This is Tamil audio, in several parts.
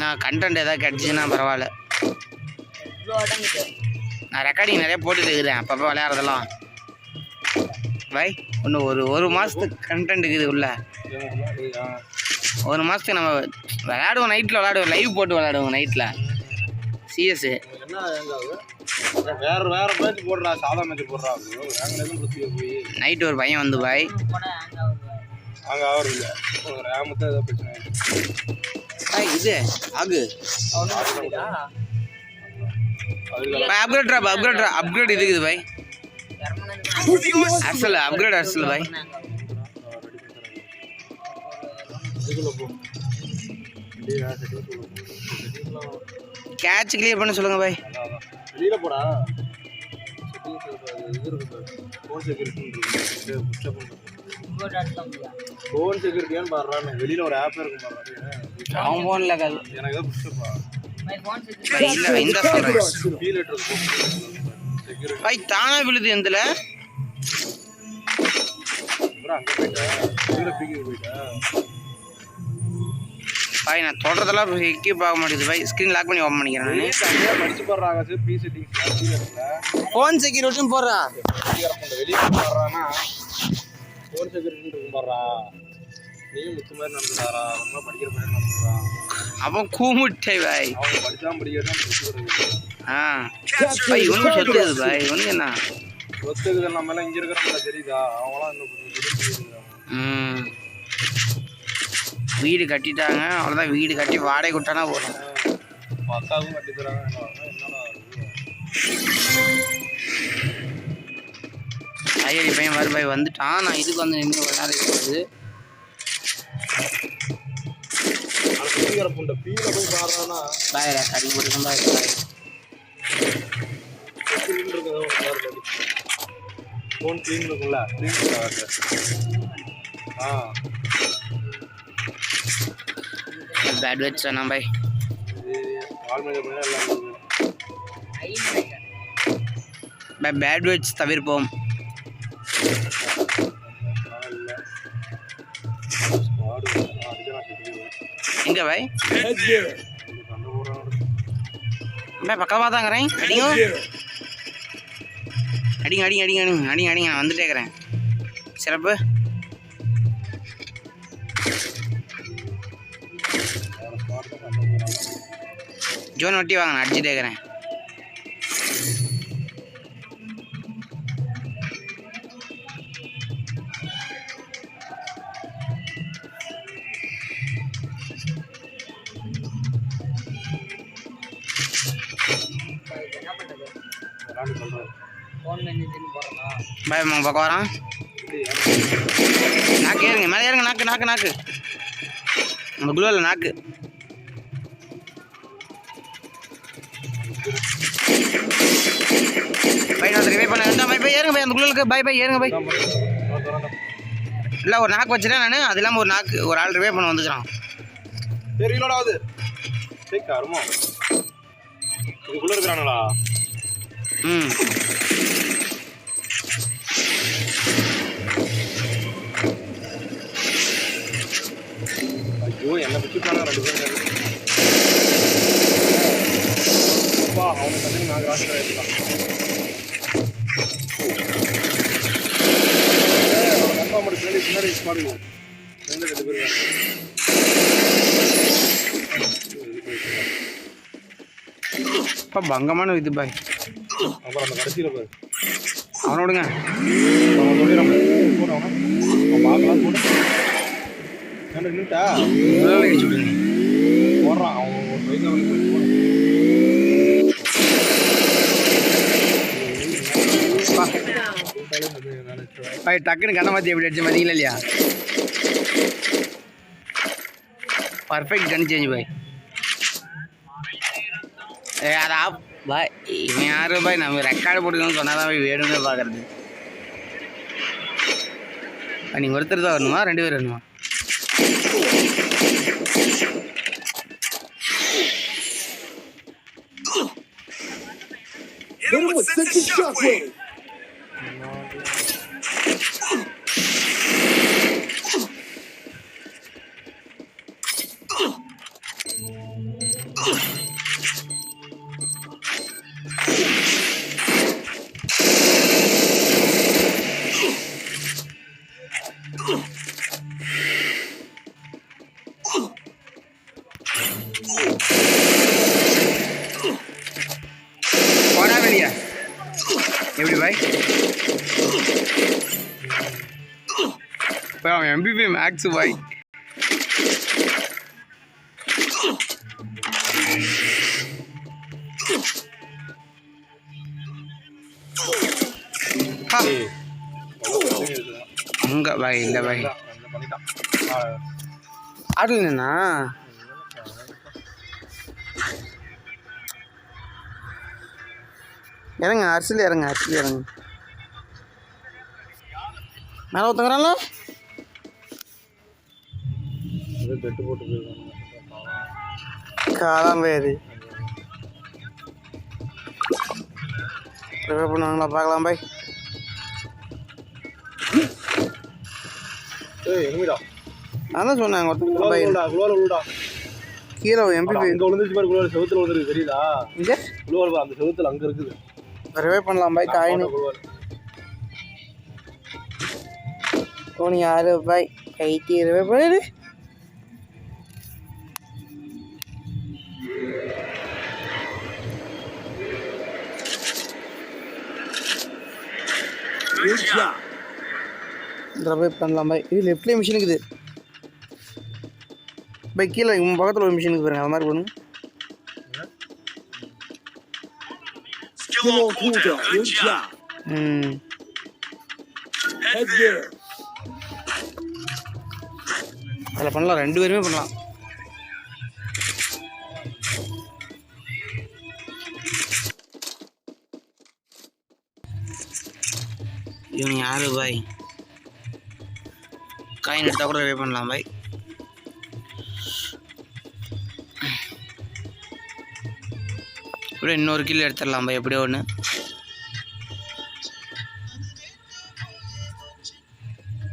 நான் கண்டென்ட் ஏதாவது கிடச்சிச்சுன்னா பரவாயில்ல. நான் ரெக்கார்டிங் நிறைய போட்டுட்டு இருக்கிறேன் அப்பப்போ விளையாடுறதெல்லாம். பை இன்னும் ஒரு ஒரு மாதத்துக்கு கண்டென்ட் இருக்குது உள்ள. ஒரு மாதத்துக்கு நம்ம விளையாடுவோம் நைட்டில் விளையாடுவோம். லைவ் போட்டு விளையாடுவோம் நைட்டில் சிஎஸ்ஸு என்ன வேற வேற மேட்ச் போடுறா சாதா மேட்ச் போடுறா நைட் ஒரு பையன் வந்து பாய் அங்கே ஆகிறது இல்லை. ரேமு ஏதோ பிரச்சனை பாய் இது ஆகு அவனும் புரியுதா அதுக்கு அப்கிரேட் அப்கிரேட் அப்கிரேட் இதுக்குது பாய்? அசல் அப்கிரேட் அசல் பாய். கேட்ச் கிளியர் பண்ண சொல்லுங்க பாய். வெளியில போடா. இருக்கு ஃபோன் செக்யூரிட்டி செக்யூரிட்டியான்னு வெளியில ஒரு ஆப் இருக்கும் பாடுறா அவன் ஃபோனில் கல் எனக்கு ஏதோ இல்லை இந்த சொல்கிறேன் ஃபீல் தானா விழுது எந்தில் பாய் நான் தொடர்றதெல்லாம் எக்யூப் பார்க்க மாட்டேங்குது பாய் ஸ்க்ரீன் லாக் பண்ணி ஓப்பன் பண்ணிக்கிறேன் நான் படிச்சு போடுறாங்க சார் பி ஃபோன் செக்யூரிட்டின்னு போடுறா. வெளியே போடுறான்னா ஃபோன் செக்யூரிட்டி நீயும் முத்து மாதிரி நடந்துடாரா ரொம்ப படிக்கிற மாதிரி நடந்துடா அப்போ கூமுட்டை பாய். அவங்க படிச்சா படிக்கிறதான் ஆ. பாய் இவனுக்கு சொத்து இது பாய்? இவனுக்கு என்ன? ஒத்துக்குது நம்ம எல்லாம் இங்க இருக்கிறவங்கள தெரியுதா? அவங்களாம் இன்னும் வீடு கட்டிட்டாங்க. அவ்வளோதான் வீடு கட்டி வாடகை விட்டானா போதும். பத்தாவும் கட்டி தராங்க. என்னடா? ஐயடி பையன் வரு பாய் வந்துட்டான். நான் இதுக்கு வந்து நின்று விளையாட போகுது குடிக்கிற புண்டை பீல போய் பாடுறான்னா பாய் கடி போட்டுக்கோம் பாய் பாய் செக்யூரிட்டி இருக்கிறத ஒரு கார் படி ஃபோன் க்ளீன் இருக்கும்ல? க்ளீன் ஆ. பேட் வெட் சொன்னான் பாய். பாய் பேட் வெட்ஸ் தவிர்ப்போம். ஸ்குவாடு எங்கே பாய் பாய் பக்கமாக தாங்கிறேன் அடிங்க. அடிங்க அடிங்க அடிங்க அடிங்க அடிங்க அடிங்க நான் வந்துட்டே இருக்கிறேன். சிறப்பு. ஜோன் ஒட்டி வாங்க நான் அடிச்சுட்டே இருக்கிறேன். விளாண்டு சொல்கிறாரு பக்கம் வரான். நாக்கு ஏறுங்க மேலே ஏறுங்க நாக்கு நாக்கு நாக்கு. நம்ம குளோவில் நாக்கு. பை நான் ரிவை பண்ண வேண்டாம் பை பை ஏறுங்க பை அந்த குளோலுக்கு பை பை ஏறுங்க பை. இல்லை ஒரு நாக்கு வச்சுட்டேன் நான். அது இல்லாமல் ஒரு நாக்கு ஒரு ஆள் ரிவை பண்ண வந்துக்கிறான். சரி ரீலோட் ஆகுது சரி கருமம். இதுக்குள்ளே இருக்கிறானுங்களா? ஐயோ என்னை போனா ரெண்டு பேரும். அப்பா அவனுக்கு வந்து நான் காசு ஆகிட்டான் அப்பா மட்டும் பின்னாடி பின்னாடி மாடுங்க ரெண்டு ரெண்டு பங்கமான இது பாய். அப்புறம் அந்த கடைசியில் பாரு அவனை விடுங்க அவன் சொல்லிடுறான் அவன் பார்க்கலாம் நின்றுட்டா போடுறான் அவன் ஒரு டக்குன்னு கண்ணை மாற்றி எப்படி அடிச்சு பார்த்தீங்களா இல்லையா? பர்ஃபெக்ட் கன் சேஞ்ச் பாய். ஏ அதா பாய் இவன் யாரு பாய் நம்ம ரெக்கார்டு போட்டுக்கணும்னு சொன்னால் தான் போய் வேணுமே பார்க்குறது நீங்கள் ஒருத்தர் தான் வரணுமா? ரெண்டு பேர் வரணுமா? Hit him with six shockwave. போடா வெளியா. எப்படி பாய்? பாய் அவன் எம்பிபி மேக்ஸ் பாய். அங்க பாய் இந்த பாய். இந்தா, இறங்க அரசியல் இறங்க அரசியல் இறங்க மேலே போயிருக்கானுங்க. காலாம் போயாது ப்ரிப்பேர் பண்ணுவாங்களா பார்க்கலாம் பாய் ஏய், எங்கடா? நான் தான் சொன்னேன் ஒருத்தங்க. கீழே எம்பி அங்க விழுந்துருச்சு பாரு, குளோல செவுத்துல விழுந்துருக்கு, தெரியுதா? இங்கே குளோல பாரு, அந்த செவுத்துல அங்க இருக்குது. ரிவே பண்ணலாம் பாய் காயின். தோனி ஆறு பாய்? கைத்தி ரிவே பண்ணிடு. ரிவே பண்ணலாம் பாய். இது லெஃப்ட்லேயே மிஷின் இருக்குது. பாய் கீழே உங்கள் பக்கத்தில் ஒரு மிஷினுக்கு பாருங்க அது மாதிரி பண்ணுங்க Still on cooldown. Good job. ம் Head there. அதில் பண்ணலாம் ரெண்டு பேருமே பண்ணலாம் இவங்க யாரு பாய் காயின் எடுத்தால் கூட வே பண்ணலாம் பாய் அப்புறம் இன்னொரு கிலோ எடுத்துடலாம் பாய் எப்படியோ ஒன்று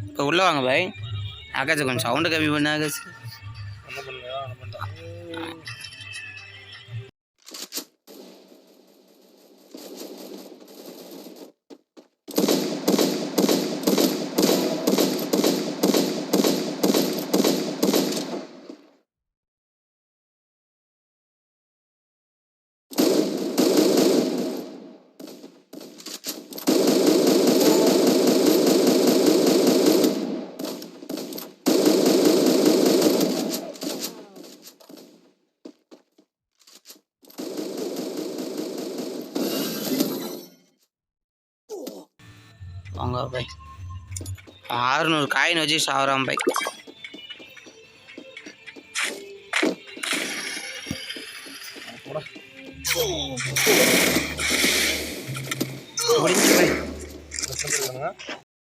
இப்போ உள்ளே வாங்க பாய் ஆகாஷ் கொஞ்சம் சவுண்டு கம்மி பண்ண ஆகாஷ். பாய் ஆறுநூறு காயின் வச்சு சாவறான் பாய் முடிஞ்சு பண்றாங்க?